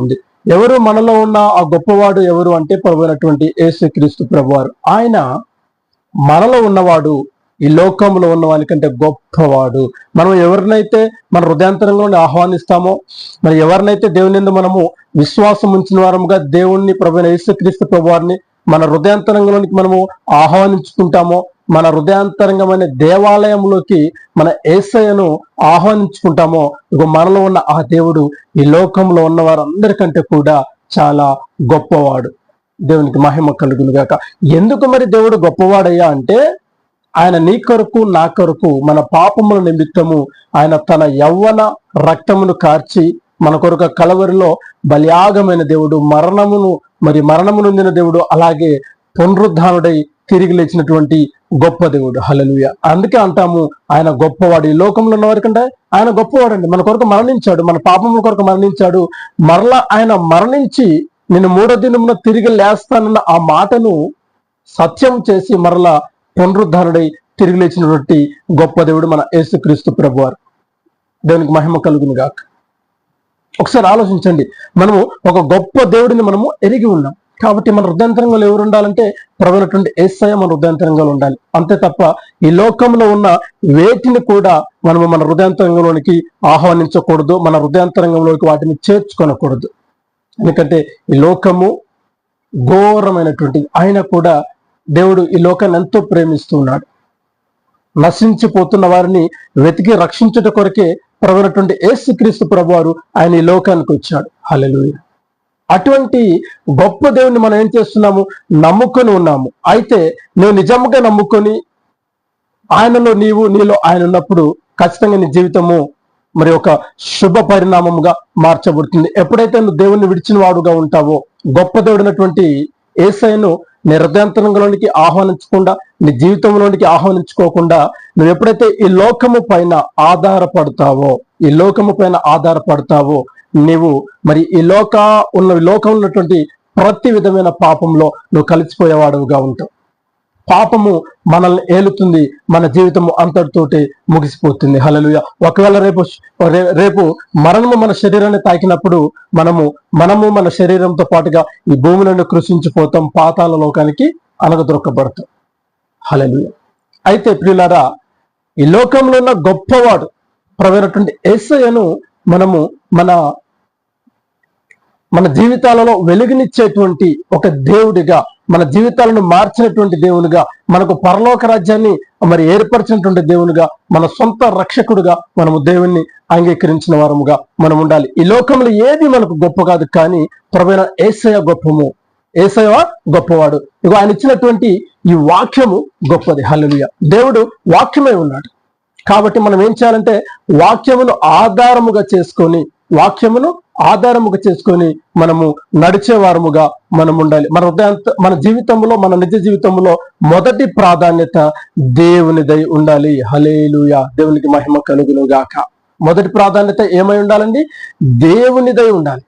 ఉంది. ఎవరు మనలో ఉన్న ఆ గొప్పవాడు ఎవరు అంటే ప్రభు అయినటువంటి యేసుక్రీస్తు ప్రభువారు. ఆయన మనలో ఉన్నవాడు ఈ లోకంలో ఉన్న వానికంటే గొప్పవాడు. మనం ఎవరినైతే మన హృదయాంతరంలో ఆహ్వానిస్తామో మరి ఎవరినైతే దేవుని మనము విశ్వాసం ఉంచిన వారముగా దేవుణ్ణి ప్రభు యేసుక్రీస్తు ప్రభువారిని మన హృదయాంతరంగంలోనికి మనము ఆహ్వానించుకుంటామో మన హృదయాంతరంగమైన దేవాలయంలోకి మన ఏసయ్యను ఆహ్వానించుకుంటామో ఇక మనలో ఉన్న ఆ దేవుడు ఈ లోకంలో ఉన్న వారందరికంటే కూడా చాలా గొప్పవాడు. దేవునికి మహిమ కలుగును గాక. ఎందుకు మరి దేవుడు గొప్పవాడయ్యా అంటే ఆయన నీ కొరకు నా కొరకు మన పాపముల నిమిత్తము ఆయన తన యవ్వన రక్తమును కార్చి మన కొరకు కలవరిలో బలియాగమైన దేవుడు మరణమును మరి మరణము నొందిన దేవుడు అలాగే పునరుద్ధానుడై తిరిగి లేచినటువంటి గొప్ప దేవుడు. హలలుయ అందుకే అంటాము ఆయన గొప్పవాడు. ఈ లోకంలో ఉన్న వారికంటే ఆయన గొప్పవాడండి. మన కొరకు మరణించాడు. మన పాపముల కొరకు మరణించాడు. మరలా ఆయన మరణించి నేను మూడో దినమున తిరిగి లేస్తానన్న ఆ మాటను సత్యం చేసి మరలా పునరుద్ధారుడై తిరిగి లేచినటువంటి గొప్ప దేవుడు మన యేసుక్రీస్తు ప్రభువారు. దేవునికి మహిమ కలుగును గాక ఒకసారి ఆలోచించండి. మనము ఒక గొప్ప దేవుడిని మనము ఎరిగి ఉన్నాం. కాబట్టి మన హృదయంతరంగా ఎవరు ఉండాలంటే ప్రభునటువంటి ఏసయ మన హృదయంతరంగా ఉండాలి. అంతే తప్ప ఈ లోకంలో ఉన్న వేటిని కూడా మనము మన హృదయంతరంగంలోనికి ఆహ్వానించకూడదు మన హృదయంతరంగంలోకి వాటిని చేర్చుకొనకూడదు. ఎందుకంటే ఈ లోకము ఘోరమైనటువంటి ఆయన కూడా దేవుడు ఈ లోకాన్ని ఎంతో ప్రేమిస్తూ ఉన్నాడు నశించిపోతున్న వారిని వెతికి రక్షించుట కొరకే ప్రవనటువంటి యేసుక్రీస్తు ప్రభువారు ఆయన ఈ లోకానికి వచ్చాడు. హల్లెలూయా. అటువంటి గొప్ప దేవుని మనం ఏం చేస్తున్నాము? నమ్ముకొని ఉన్నాము. అయితే నువ్వు నిజంగా నమ్ముకొని ఆయనలో నీవు నీలో ఆయన ఉన్నప్పుడు ఖచ్చితంగా నీ జీవితము మరి ఒక శుభ పరిణామముగా మార్చబడుతుంది. ఎప్పుడైతే నువ్వు దేవుణ్ణి విడిచిన వాడుగా ఉంటావో గొప్ప దేవుడినటువంటి ఏసైను నీ ఆహ్వానించకుండా నీ జీవితంలోనికి ఆహ్వానించుకోకుండా నువ్వు ఎప్పుడైతే ఈ లోకము పైన ఆధారపడతావో ఈ లోకము పైన ఆధారపడతావో నీవు మరి ఈ లోక ఉన్న లోకం ఉన్నటువంటి ప్రతి విధమైన పాపంలో నువ్వు కలిసిపోయేవాడుగా ఉంటావు. పాపము మనల్ని ఏలుతుంది మన జీవితము అంతటితోటి ముగిసిపోతుంది. హలలుయ ఒకవేళ రేపు రేపు మరణము మన శరీరాన్ని తాకినప్పుడు మనము మనము మన శరీరంతో పాటుగా ఈ భూమిలోనే కృషించిపోతాం పాతాల లోకానికి అనగదొరకబడతాం హలలుయ అయితే ప్రియులారా ఈ లోకంలో ఉన్న గొప్పవాడు ప్రవేనటువంటి ఏసయ్యను మనము మన మన జీవితాలలో వెలుగునిచ్చేటువంటి ఒక దేవుడిగా మన జీవితాలను మార్చినటువంటి దేవునిగా మనకు పరలోక రాజ్యాన్ని మరి ఏర్పరిచినటువంటి దేవునిగా మన సొంత రక్షకుడుగా మనము దేవుణ్ణి అంగీకరించిన వారముగా మనం ఉండాలి. ఈ లోకంలో ఏది మనకు గొప్ప కాదు కానీ ప్రవీణ ఏసయ గొప్పము. ఏసయ గొప్పవాడు. ఇక ఆయన ఇచ్చినటువంటి ఈ వాక్యము గొప్పది. హల్లుయ దేవుడు వాక్యమై ఉన్నాడు. కాబట్టి మనం ఏం చేయాలంటే వాక్యమును ఆధారముగా చేసుకొని వాక్యమును ఆధారముగా చేసుకొని మనము నడిచేవారముగా మనం ఉండాలి. మన హృదయాంత మన జీవితంలో మన నిజ జీవితంలో మొదటి ప్రాధాన్యత దేవునిదై ఉండాలి. హలేలుయా దేవునికి మహిమ కలుగును గాక. మొదటి ప్రాధాన్యత ఏమై ఉండాలండి? దేవునిదై ఉండాలి.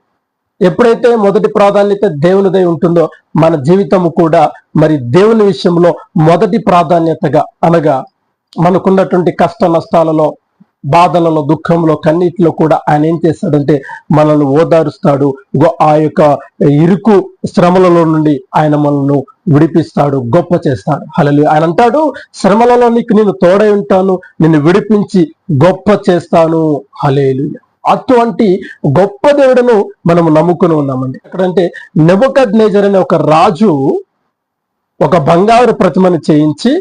ఎప్పుడైతే మొదటి ప్రాధాన్యత దేవునిదై ఉంటుందో మన జీవితము కూడా మరి దేవుని విషయంలో మొదటి ప్రాధాన్యతగా అనగా మనకున్నటువంటి కష్ట నష్టాలలో బాధలలో దుఃఖంలో కన్నీటిలో కూడా ఆయన ఏం చేస్తాడంటే మనల్ని ఓదారుస్తాడు. ఆ యొక్క ఇరుకు శ్రమలలో నుండి ఆయన మనల్ని విడిపిస్తాడు గొప్ప చేస్తాడు. హలలు ఆయన అంటాడు శ్రమలలో నీకు నేను తోడై ఉంటాను నిన్ను విడిపించి గొప్ప చేస్తాను. హలేలు అటువంటి గొప్ప దేవుడును మనం నమ్ముకుని ఉన్నామండి. ఎక్కడంటే నెబుకద్ నేజర్ అనే ఒక రాజు ఒక బంగారు ప్రతిమను చేయించి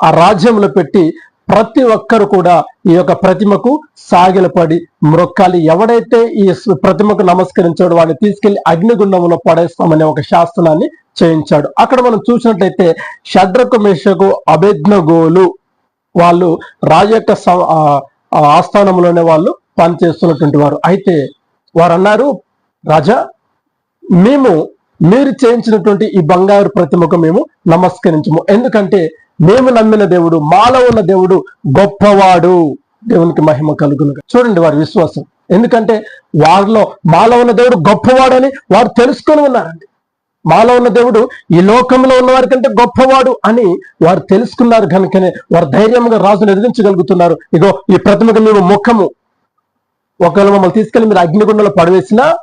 ఆ రాజ్యంలో పెట్టి ప్రతి ఒక్కరు కూడా ఈ యొక్క ప్రతిమకు సాగిలపడి మ్రొక్కాలి. ఎవడైతే ఈ ప్రతిమకు నమస్కరించాడు వాడిని తీసుకెళ్ళి అగ్నిగుండంలో పడేస్తామనే ఒక శాస్త్రాన్ని చేయించాడు. అక్కడ మనం చూసినట్లయితే షడ్రకు మేషకు అభిజ్ఞగోలు వాళ్ళు రాజు యొక్క ఆస్థానంలోనే వాళ్ళు పనిచేస్తున్నటువంటి వారు. అయితే వారు అన్నారు రాజా మేము మీరు చేయించినటువంటి ఈ బంగారు ప్రతిమకు మేము నమస్కరించము. ఎందుకంటే మేము నమ్మిన దేవుడు మాలో ఉన్న దేవుడు గొప్పవాడు. దేవునికి మహిమ కలుగును చూడండి వారి విశ్వాసం. ఎందుకంటే వారిలో మాలో ఉన్న దేవుడు గొప్పవాడని వారు తెలుసుకొని ఉన్నారండి. మాలో ఉన్న దేవుడు ఈ లోకంలో ఉన్న వారి కంటే గొప్పవాడు అని వారు తెలుసుకున్నారు కనుకనే వారు ధైర్యంగా రాజును ఎదిరించగలుగుతున్నారు. ఇగో ఈ ప్రతిమకు మేము ముఖము. ఒకవేళ మమ్మల్ని తీసుకెళ్ళి మీరు అగ్నిగుండంలో పడవేసినా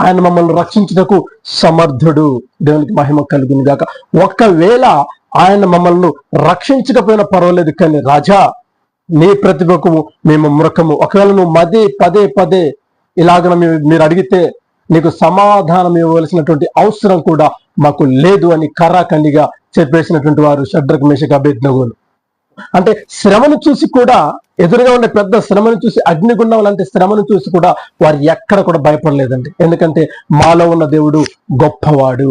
ఆయన మమ్మల్ని రక్షించుటకు సమర్థుడు. దేవునికి మహిమ కలుగుని గాక ఒకవేళ ఆయన మమ్మల్ని రక్షించకపోయినా పర్వాలేదు కానీ రాజా నీ ప్రతిభకు మేము మృకము. ఒకవేళ నువ్వు మదే పదే పదే ఇలాగ మీరు అడిగితే నీకు సమాధానం ఇవ్వవలసినటువంటి అవసరం కూడా మాకు లేదు అని కర్రాఖండిగా చెప్పేసినటువంటి వారు షడ్రక్ మేషక అభేజ్ఞగులు అంటే శ్రమను చూసి కూడా ఎదురుగా ఉండే పెద్ద శ్రమను చూసి అగ్నిగుండం లాంటి శ్రమను చూసి కూడా వారు ఎక్కడ కూడా భయపడలేదండి. ఎందుకంటే మాలో ఉన్న దేవుడు గొప్పవాడు.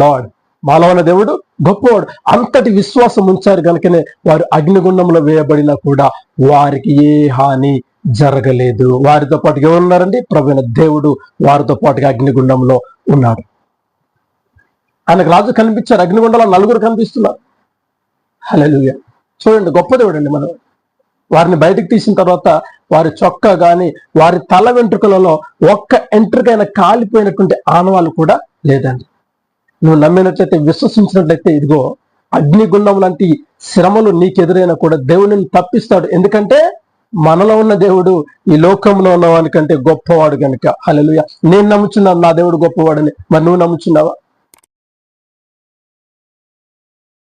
లార్డ్ మాలో ఉన్న దేవుడు గొప్పవాడు అంతటి విశ్వాసం ఉంచారు కనుకనే వారు అగ్నిగుండంలో వేయబడినా కూడా వారికి ఏ హాని జరగలేదు. వారితో పాటుగా ఉన్నారండి ప్రవీణ దేవుడు వారితో పాటుగా అగ్నిగుండంలో ఉన్నాడు ఆయనకు రాజు కనిపించారు అగ్నిగుండంలో నలుగురు కనిపిస్తున్నారు. హల్లెలూయా. చూడండి గొప్ప దేవుడు అండి మనం. వారిని బయటకు తీసిన తర్వాత వారి చొక్కా గాని వారి తల వెంట్రుకలలో ఒక్క ఎంట్రుకైనా కాలిపోయినటువంటి ఆనవాళ్ళు కూడా లేదండి. నువ్వు నమ్మినట్లయితే విశ్వసించినట్లయితే ఇదిగో అగ్నిగుండం లాంటి శ్రమలు నీకెదురైనా కూడా దేవుడిని తప్పిస్తాడు. ఎందుకంటే మనలో ఉన్న దేవుడు ఈ లోకంలో ఉన్నవానికంటే గొప్పవాడు కనుక అలలుయ నేను నమ్ముచున్నాను నా దేవుడు గొప్పవాడని. మరి నువ్వు నమ్ముచున్నావా?